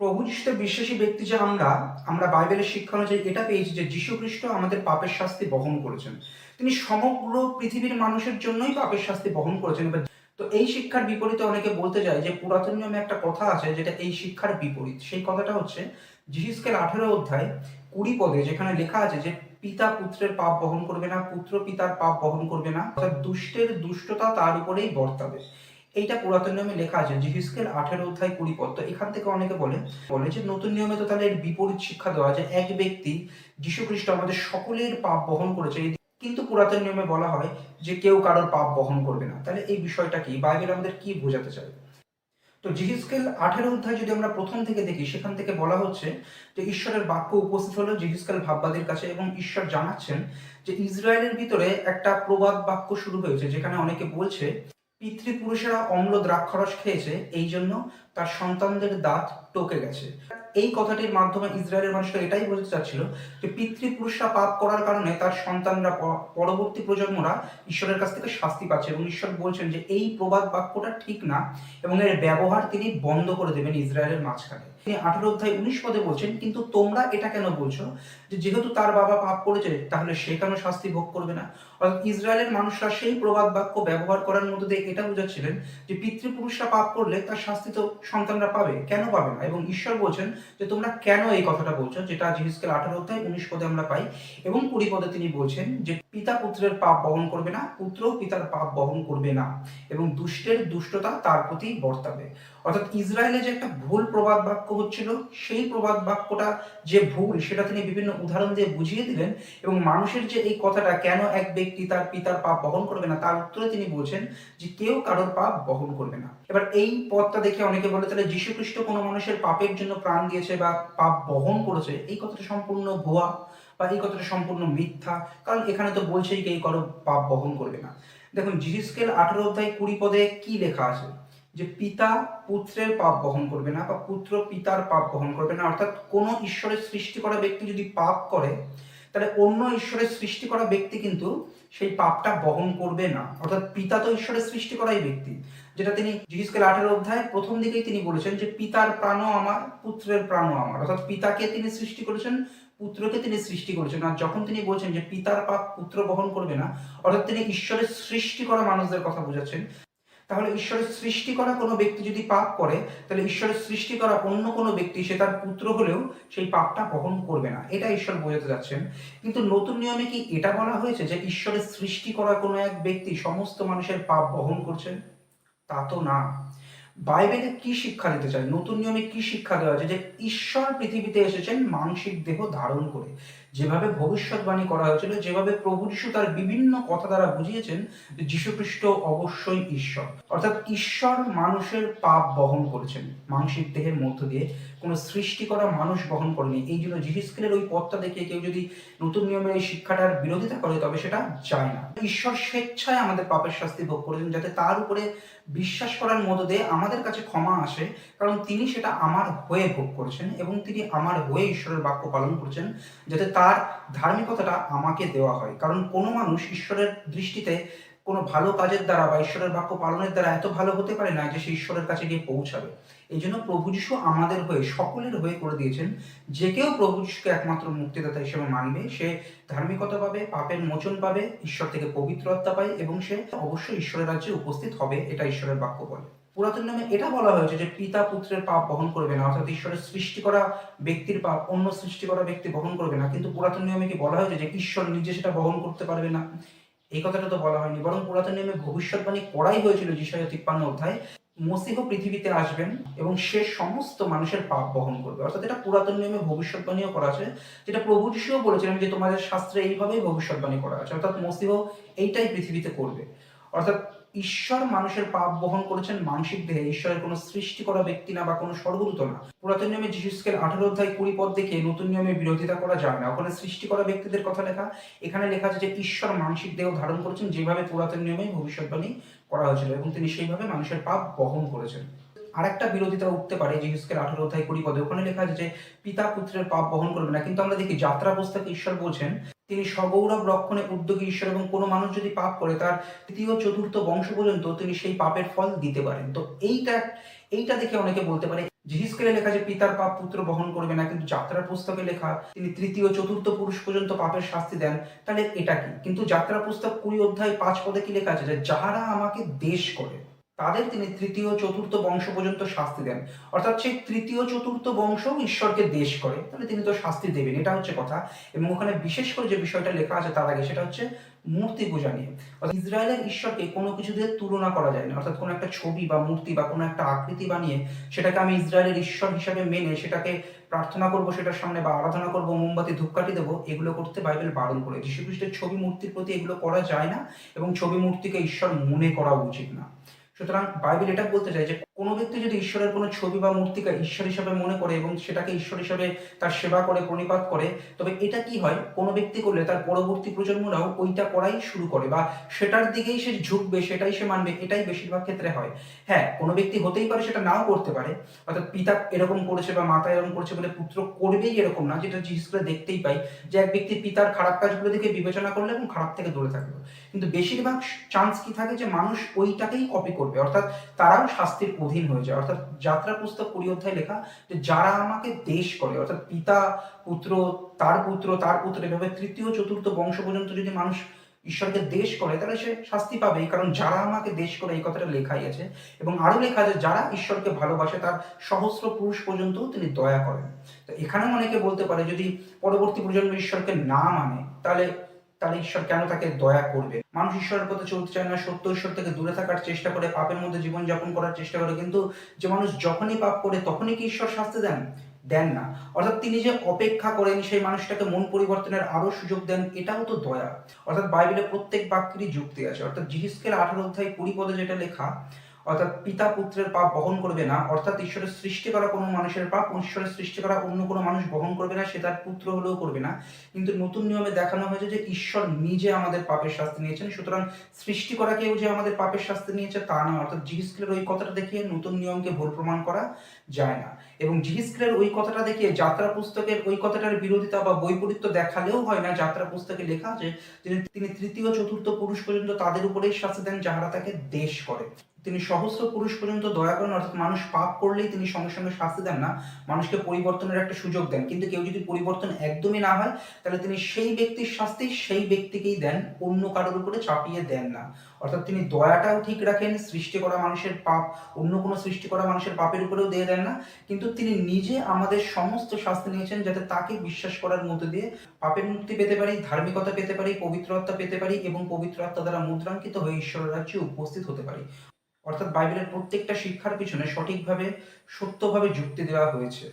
প্রভু যিশুতে বিশ্বাসী ব্যক্তি যে আমরা আমরা বাইবেলের শিক্ষা অনুযায়ী এটা পেয়েছি যে যীশু খ্রিস্ট আমাদের পাপের শাস্তি বহন করেছেন। তিনি সমগ্র পৃথিবীর মানুষের জন্যই পাপের শাস্তি বহন করেছেন। তো এই শিক্ষার বিপরীতে অনেকে বলতে যায় যে পুরাতন নিয়মে একটা কথা আছে যেটা এই শিক্ষার বিপরীত। সেই কথাটা হচ্ছে জিহিসকের আঠেরো অধ্যায় কুড়ি পদে যেখানে লেখা আছে যে পিতা পুত্রের পাপ বহন করবে না, পুত্র পিতার পাপ বহন করবে না, অর্থাৎ দুষ্টের দুষ্টতা তার উপরেই বর্তাবে। এইটা পুরাতন নিয়মে লেখা আছে। জিহিসকেল আঠেরো অধ্যায় কুড়ি তো এখান থেকে অনেকে বলে বলে যে নতুন নিয়মে তো তাহলে এর বিপরীত শিক্ষা দেওয়া যে এক ব্যক্তি যীশু খ্রিস্ট আমাদের সকলের পাপ বহন করেছে। কিন্তু পুরাতন নিয়মে বলা হয় যে কেউ কারোর পাপ বহন করবে না। তাহলে এই বিষয়টা কি? বাইবেল আমাদের কি বোঝাতে চায়? তো জিহিসকেল আঠেরো অধ্যায় যদি আমরা প্রথম থেকে দেখি, সেখান থেকে বলা হচ্ছে যে ঈশ্বরের বাক্য উপস্থিত হলো জিহিসকেল ভাববাদের কাছে এবং ঈশ্বর জানাচ্ছেন যে ইসরায়েলের ভিতরে একটা প্রবাদ বাক্য শুরু হয়েছে, যেখানে অনেকে বলছে পিতৃপুরুষেরা অম্ল দ্রাক্ষরস খেয়েছে এই জন্য তার সন্তানদের দাঁত টোকে গেছে। এই কথাটির মাধ্যমে ইসরায়েলের মানুষরা এটাই বোঝাতে চাচ্ছিল যে পিতৃপুরুষরা পাপ করার কারণে তার সন্তানরা পরবর্তী প্রজন্মরা ঈশ্বরের কাছ থেকে শাস্তি পাচ্ছে এবং ঈশ্বর বলছেন যে এই প্রবাদ বাক্যটা ঠিক না এবং এর ব্যবহার তিনি বন্ধ করে দেবেন ইসরায়েলের মাঝখানে। তিনি আঠারো অধ্যায় উনিশ পদে বলছেন, কিন্তু তোমরা এটা কেন বলছো? যে যেহেতু তার বাবা পাপ করেছে, তাহলে সে কেন শাস্তি ভোগ করবে না? অর্থাৎ ইসরায়েলের মানুষরা সেই প্রবাদ বাক্য ব্যবহার করার মধ্যে দিয়ে এটা বোঝাচ্ছিলেন যে পিতৃপুরুষরা পাপ করলে তার শাস্তি তো সন্তানরা পাবে। কেন পাবে না? এবং ঈশ্বর বলছেন যে তোমরা কেন এই কথাটা বলছো? যেটা জিহিসকেল আঠারো অধ্যায় উনিশ পদে আমরা পাই। এবং কুড়ি পদে তিনি বলছেন যে পিতা পুত্রের পাপ বহন করবে না পুত্র পিতার পাপ বহন করবে না। এবং দুষ্টের দুষ্টতা তার প্রতি বর্তাবে। অর্থাৎ ইসরায়েলে যে একটা ভুল প্রবাদ বাক্য হচ্ছিল, সেই প্রবাদ বাক্যটা যে ভুল, সেটা তিনি বিভিন্ন উদাহরণ দিয়ে বুঝিয়ে দিলেন এবং মানুষের যে এই কথাটা, কেন এক ব্যক্তি তার পিতার পাপ বহন করবে না, তার উত্তরে তিনি বলছেন যে কেউ কারোর পাপ বহন করবে না। এবার এই পদটা দেখে অনেকে বলে, তাহলে যীশু খ্রিস্ট কোনো মানুষের পাপের জন্য প্রাণ দিয়েছে বা পাপ বহন করেছে? এই কথাটা সম্পূর্ণ ভুয়া বা এই কথাটা সম্পূর্ণ মিথ্যা, কারণ এখানে তো বলছেই কেউ কারও পাপ বহন করবে না। দেখুন জিহিসকেল আঠারো অধ্যায় কুড়ি পদে কি লেখা আছে? যে পিতা পুত্রের পাপ বহন করবে না বা পুত্র পিতার পাপ বহন করবে না। অর্থাৎ কোনো ঈশ্বরের সৃষ্টি করা ব্যক্তি যদি পাপ করে, তাহলে অন্য ঈশ্বরের সৃষ্টি করা ব্যক্তি কিন্তু সেই পাপটা বহন করবে না। অর্থাৎ পিতা তো ঈশ্বরের সৃষ্টি করাই ব্যক্তি। যেটা তিনি জিহিসকেল আঠেরো অধ্যায় প্রথম দিকেই তিনি বলেছেন যে পিতার প্রাণও আমার, পুত্রের প্রাণও আমার। অর্থাৎ পিতাকে তিনি সৃষ্টি করেছেন, পুত্রকে তিনি সৃষ্টি করেছেন। আর যখন তিনি বলছেন যে পিতার পাপ পুত্র বহন করবে না, অর্থাৎ তিনি ঈশ্বরের সৃষ্টি করা মানুষদের কথা বোঝাচ্ছেন। তাহলে ঈশ্বরের সৃষ্টি করা কোনো ব্যক্তি যদি পাপ করে, তাহলে ঈশ্বরের সৃষ্টি করা অন্য কোনো ব্যক্তি, সে তার পুত্র হলেও সেই পাপটা বহন করবে না। এটা ঈশ্বর বোঝাতে যাচ্ছেন। কিন্তু নতুন নিয়মে কি এটা বলা হয়েছে যে ঈশ্বরের সৃষ্টি করা কোনো এক ব্যক্তি সমস্ত মানুষের পাপ বহন করছেন তা তো না। বাইবেলে কি শিক্ষা দিতে চায়? নতুন নিয়মে কি শিক্ষা দেওয়া আছে যে ঈশ্বর পৃথিবীতে এসেছেন, মানসিক দেহ ধারণ করে। যেভাবে ভবিষ্যৎবাণী করা হয়েছিল, যেভাবে প্রভু যিশু তার বিভিন্ন কথা দ্বারা বুঝিয়েছেন যীশুখ্রিস্ট অবশ্যই ঈশ্বর। অর্থাৎ ঈশ্বর মানুষের পাপ বহন করেছেন। মানসিক দেহের মধ্য দিয়ে কোনো সৃষ্টি করা মানুষ বহন করেনি। এই জন্য জিহিসকেলের ওই পথটা দেখে কেউ যদি নতুন নিয়মের এই শিক্ষাটার বিরোধিতা করে, তবে সেটা যায় না। ঈশ্বর স্বেচ্ছায় আমাদের পাপের শাস্তি ভোগ করেছেন, যাতে তার উপরে বিশ্বাস করার মধ্য দিয়ে আমাদের কাছে ক্ষমা আসে, কারণ তিনি সেটা আমার হয়ে ভোগ করেছেন এবং তিনি আমার হয়ে ঈশ্বরের বাক্য পালন করেছেন, যাতে তার ধার্মিকতাটা আমাকে দেওয়া হয়। কারণ কোনো মানুষ ঈশ্বরের দৃষ্টিতে কোনো ভালো কাজের দ্বারা বা ঈশ্বরের বাক্য পালনের দ্বারা এত ভালো হতে পারে না যে সে ঈশ্বরের কাছে গিয়ে পৌঁছাবে। এই জন্য প্রভু যিশু আমাদের হয়ে, সকলের হয়ে করে দিয়েছেন। যে কেউ প্রভু যিশুকে একমাত্র মুক্তিদাতা হিসেবে মানবে, সে ধার্মিকতা পাবে, পাপের মোচন পাবে, ঈশ্বর থেকে পবিত্রতা পায় এবং সে অবশ্যই ঈশ্বরের রাজ্যে উপস্থিত হবে এটা ঈশ্বরের বাক্য বলে। পুরাতন নামে এটা বলা হয়েছে যে পিতা পুত্রের পাপ বহন করবে না, অর্থাৎ ঈশ্বরের সৃষ্টি করা ব্যক্তির পাপ, অন্য সৃষ্টি করা ব্যক্তি বহন করবে না। কিন্তু পুরাতন নিয়মে কি বলা হয়েছে যে ঈশ্বর নিজে সেটা বহন করতে পারবে না? এই কথাটা তো বলা হয়নি, বরং পুরাতন নিয়মে ভবিষ্যৎবাণী করাই হয়েছিল যিশয় তিপ্পান্ন অধ্যায়। মসিহ পৃথিবীতে আসবেন এবং সে সমস্ত মানুষের পাপ বহন করবে। অর্থাৎ এটা পুরাতন নিয়মে ভবিষ্যৎবাণীও করা আছে, যেটা প্রভু যিশুও বলেছিলেন যে তোমাদের শাস্ত্রে এইভাবেই ভবিষ্যৎবাণী করা আছে। অর্থাৎ মসিহ এইটাই পৃথিবীতে করবে। অর্থাৎ ঈশ্বর মানুষের পাপ বহন করেছেন মানসিক দেহে। ঈশ্বরের কোনো সৃষ্টি করা ব্যক্তি না বা কোনো স্বর্গদূত না। পুরাতন নিয়মে যিশুস্কের আঠারো অধ্যায় কুড়ি পদ দেখে নতুন নিয়মে বিরোধিতা করা যায় না। ওখানে সৃষ্টি করা ব্যক্তিদের কথা লেখা। এখানে লেখা আছে যে, ঈশ্বর মানসিক দেহ ধারণ করেছেন যেভাবে পুরাতন নিয়মে ভবিষ্যৎবাণী করা হয়েছিল এবং তিনি সেইভাবে মানুষের পাপ বহন করেছেন। আরেকটা বিরোধিতা উঠতে পারে যে আঠারো অধ্যায় কুড়ি পদে। ওখানে লেখা আছে যে, পিতা পুত্রের পাপ বহন করবে না। কিন্তু আমরা দেখি যাত্রা পুস্তকে ঈশ্বর বলছেন তিনি সগৌরব রক্ষণে উদ্যোগী ঈশ্বর এবং কোনো মানুষ যদি পাপ করে, তার তৃতীয়, চতুর্থ বংশ পর্যন্ত তিনি সেই পাপের ফল দিতে পারেন। তো এইটা এইটা দেখে অনেকে বলতে পারে জিহিসকেলে লেখা যে পিতার পাপ পুত্র বহন করবে না, কিন্তু যাত্রা পুস্তকে লেখা, তিনি তৃতীয়, চতুর্থ পুরুষ পর্যন্ত পাপের শাস্তি দেন, তাহলে এটা কি? কিন্তু যাত্রা পুস্তক কুড়ি অধ্যায় পাঁচ পদে কি লেখা আছে? যে যাহারা আমাকে দেশ করে তাদের তিনি তৃতীয়, চতুর্থ বংশ পর্যন্ত শাস্তি দেন। অর্থাৎ সেই তৃতীয়, চতুর্থ বংশ ঈশ্বরকে দেশ করে। তাহলে তিনি তো শাস্তি দেবেন, এটা হচ্ছে কথা। এবং ওখানে বিশেষ করে যে বিষয়টা লেখা আছে তার আগে, সেটা হচ্ছে মূর্তি পূজা নিয়ে। অর্থাৎ ইসরায়েলের ঈশ্বরকে কোনো কিছু দিয়ে তুলনা করা যায় না। অর্থাৎ কোনো একটা ছবি বা মূর্তি বা কোনো একটা আকৃতি বানিয়ে সেটাকে আমি ইসরায়েলের ঈশ্বর হিসাবে মেনে সেটাকে প্রার্থনা করব সেটার সামনে বা আরাধনা করব, মোমবাতি, ধূপকাঠি দেবো, এগুলো করতে বাইবেল বারণ করে। যীশু খ্রিস্টের ছবি মূর্তির প্রতি এগুলো করা যায় না এবং ছবি মূর্তিকে ঈশ্বর মনে করা উচিত না। সুতরাং বাইবেল এটা বলতে চায় যে কোনো ব্যক্তি যদি ঈশ্বরের কোনো ছবি বা মূর্তিকে ঈশ্বর হিসাবে মনে করে এবং সেটাকে ঈশ্বর হিসাবে তার সেবা করে, প্রণিপাত করে, তবে এটা কি হয়? কোনো ব্যক্তি করলে তার পরবর্তী প্রজন্মরাও ওইটা করাই শুরু করে বা সেটার দিকেই সে ঝুঁকবে, সেটাই সে মানবে, এটাই বেশিরভাগ ক্ষেত্রে হয়। হ্যাঁ কোনো ব্যক্তি হতেই পারে সেটা নাও করতে পারে, অর্থাৎ পিতা এরকম করেছে বা মাতা এরকম করেছে বলে পুত্র করবেই এরকম না, যেটা জিনিস করে দেখতেই পাই যে এক ব্যক্তি পিতার খারাপ কাজগুলো দেখে বিবেচনা করলে এবং খারাপ থেকে দূরে থাকল। কিন্তু বেশিরভাগ চান্স কি থাকে যে মানুষ ওইটাকেই কপি করবে? অর্থাৎ তারাও শাস্তির অধীন হয়ে যায়। অর্থাৎ যাত্রা পুস্তক কুড়ি অধ্যায় লেখা যে যারা আমাকে দেশ করে, অর্থাৎ পিতা, পুত্র, তার পুত্র তার পুত্র, এভাবে তৃতীয়, চতুর্থ বংশ পর্যন্ত যদি মানুষ ঈশ্বরকে দেশ করে, তাহলে সে শাস্তি পাবে কারণ যারা আমাকে দেশ করে, এই কথাটা লেখাই আছে। এবং আরও লেখা আছে, যারা ঈশ্বরকে ভালোবাসে, তার সহস্র পুরুষ পর্যন্ত তিনি দয়া করেন। তো এখানেও অনেকে বলতে পারে, যদি পরবর্তী প্রজন্ম ঈশ্বরকে না মানে তাহলে তাহলে ঈশ্বর কেন তাকে দয়া করবে? মানুষ ঈশ্বরের পথে চলতে চায় না, সত্য ঈশ্বর থেকে দূরে থাকার চেষ্টা করে, পাপের মধ্যে জীবন যাপন করার চেষ্টা করে। কিন্তু যে মানুষ যখনই পাপ করে, তখনই কি ঈশ্বর শাস্তি দেন? দেন না। অর্থাৎ তিনি যে অপেক্ষা করেন, সেই মানুষটাকে মন পরিবর্তনের আরও সুযোগ দেন, এটাও তো দয়া। অর্থাৎ বাইবেলে প্রত্যেক বাক্যেরই যুক্তি আছে। অর্থাৎ জিহিসকেল আঠারো অধ্যায় কুড়ি পদে যেটা লেখা অর্থাৎ পিতা পুত্রের পাপ বহন করবে না, অর্থাৎ ঈশ্বরের সৃষ্টি করা কোনো মানুষের পাপ ঈশ্বরের সৃষ্টি করা অন্য কোনো মানুষ বহন করবে না, সে তার পুত্র হলেও করবে না। কিন্তু নতুন নিয়মে দেখানো হয়েছে যে ঈশ্বর নিজে আমাদের পাপের শাস্তি নিয়েছেন, সুতরাং সৃষ্টি করা কেউ যে আমাদের পাপের শাস্তি নিয়েছে তা না, অর্থাৎ জিহিসকেলের ওই কথাটা দেখিয়ে নতুন নিয়মকে ভুল প্রমাণ করা যায় না। এবং জিহিসকেলের ওই কথাটা দেখিয়ে যাত্রা পুস্তকের ওই কথাটার বিরোধিতা বা বৈপরীত্য দেখালেও হয় না। যাত্রা পুস্তকে লেখা আছে তিনি তিনি তৃতীয়, চতুর্থ পুরুষ পর্যন্ত তাদের উপরেই শাস্তি দেন যাহারা তাকে দেশ করে। তিনি সহস্র পুরুষ পর্যন্ত দয়া করেন, অর্থাৎ মানুষ পাপ করলেই তিনি সঙ্গে সঙ্গে শাস্তি দেন না, মানুষকে পরিবর্তনের একটা সুযোগ দেন। কিন্তু কেউ যদি পরিবর্তন একদমই না হয়, তাহলে তিনি সেই ব্যক্তির শাস্তি সেই ব্যক্তিকেই দেন, অন্য কারোর উপরে চাপিয়ে দেন না। অর্থাৎ তিনি দয়াটাও ঠিক রাখেন, সৃষ্টি করা মানুষের পাপ অন্য কোনো সৃষ্টি করা মানুষের পাপের উপরেও দিয়ে দেন না। কিন্তু তিনি নিজে আমাদের সমস্ত শাস্তি নিয়েছেন যাতে তাকে বিশ্বাস করার মধ্যে দিয়ে পাপের মুক্তি পেতে পারি, ধার্মিকতা পেতে পারি পবিত্র আত্মা পেতে পারি এবং পবিত্র আত্মা দ্বারা মুদ্রাঙ্কিত হয়ে ঈশ্বরের রাজ্যে উপস্থিত হতে পারি। অর্থাৎ বাইবেলের প্রত্যেকটা শিক্ষার পিছনে সঠিকভাবে সত্যভাবে যুক্তি দেওয়া হয়েছে।